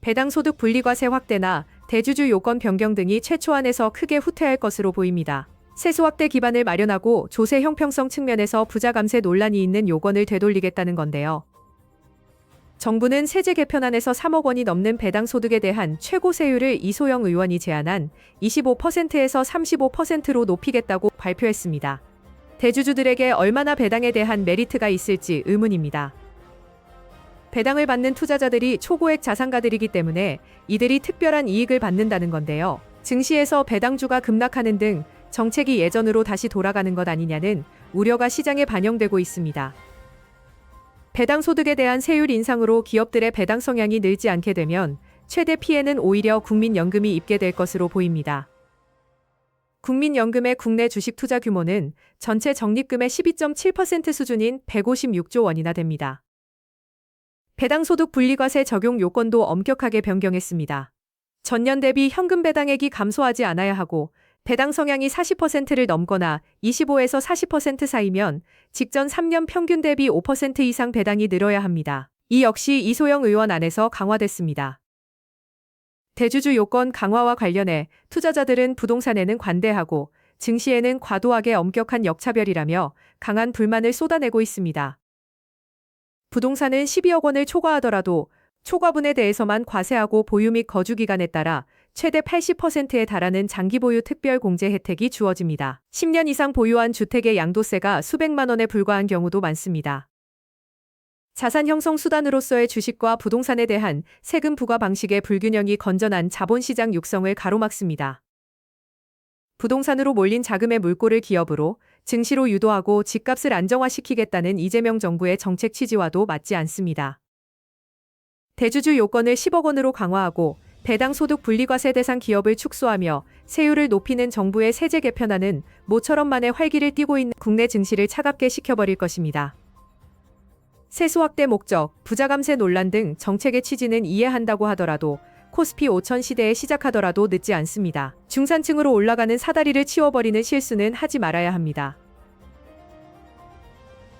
배당소득 분리과세 확대나 대주주 요건 변경 등이 최초안에서 크게 후퇴할 것으로 보입니다. 세수 확대 기반을 마련하고 조세 형평성 측면에서 부자 감세 논란이 있는 요건을 되돌리겠다는 건데요. 정부는 세제 개편안에서 3억 원이 넘는 배당 소득에 대한 최고 세율을 이소영 의원이 제안한 25%에서 35%로 높이겠다고 발표했습니다. 대주주들에게 얼마나 배당에 대한 메리트가 있을지 의문입니다. 배당을 받는 투자자들이 초고액 자산가들이기 때문에 이들이 특별한 이익을 받는다는 건데요. 증시에서 배당주가 급락하는 등 정책이 예전으로 다시 돌아가는 것 아니냐는 우려가 시장에 반영되고 있습니다. 배당 소득에 대한 세율 인상으로 기업들의 배당 성향이 늘지 않게 되면 최대 피해는 오히려 국민연금이 입게 될 것으로 보입니다. 국민연금의 국내 주식 투자 규모는 전체 적립금의 12.7% 수준인 156조 원이나 됩니다. 배당 소득 분리과세 적용 요건도 엄격하게 변경했습니다. 전년 대비 현금 배당액이 감소하지 않아야 하고 배당 성향이 40%를 넘거나 25에서 40% 사이면 직전 3년 평균 대비 5% 이상 배당이 늘어야 합니다. 이 역시 이소영 의원 안에서 강화됐습니다. 대주주 요건 강화와 관련해 투자자들은 부동산에는 관대하고 증시에는 과도하게 엄격한 역차별이라며 강한 불만을 쏟아내고 있습니다. 부동산은 12억 원을 초과하더라도 초과분에 대해서만 과세하고 보유 및 거주 기간에 따라 최대 80%에 달하는 장기 보유 특별 공제 혜택이 주어집니다. 10년 이상 보유한 주택의 양도세가 수백만 원에 불과한 경우도 많습니다. 자산 형성 수단으로서의 주식과 부동산에 대한 세금 부과 방식의 불균형이 건전한 자본시장 육성을 가로막습니다. 부동산으로 몰린 자금의 물꼬를 기업으로 증시로 유도하고 집값을 안정화시키겠다는 이재명 정부의 정책 취지와도 맞지 않습니다. 대주주 요건을 10억 원으로 강화하고 배당 소득 분리과세 대상 기업을 축소하며 세율을 높이는 정부의 세제 개편안은 모처럼 만에 활기를 띠고 있는 국내 증시를 차갑게 식혀버릴 것입니다. 세수 확대 목적, 부자 감세 논란 등 정책의 취지는 이해한다고 하더라도 코스피 5천 시대에 시작하더라도 늦지 않습니다. 중산층으로 올라가는 사다리를 치워버리는 실수는 하지 말아야 합니다.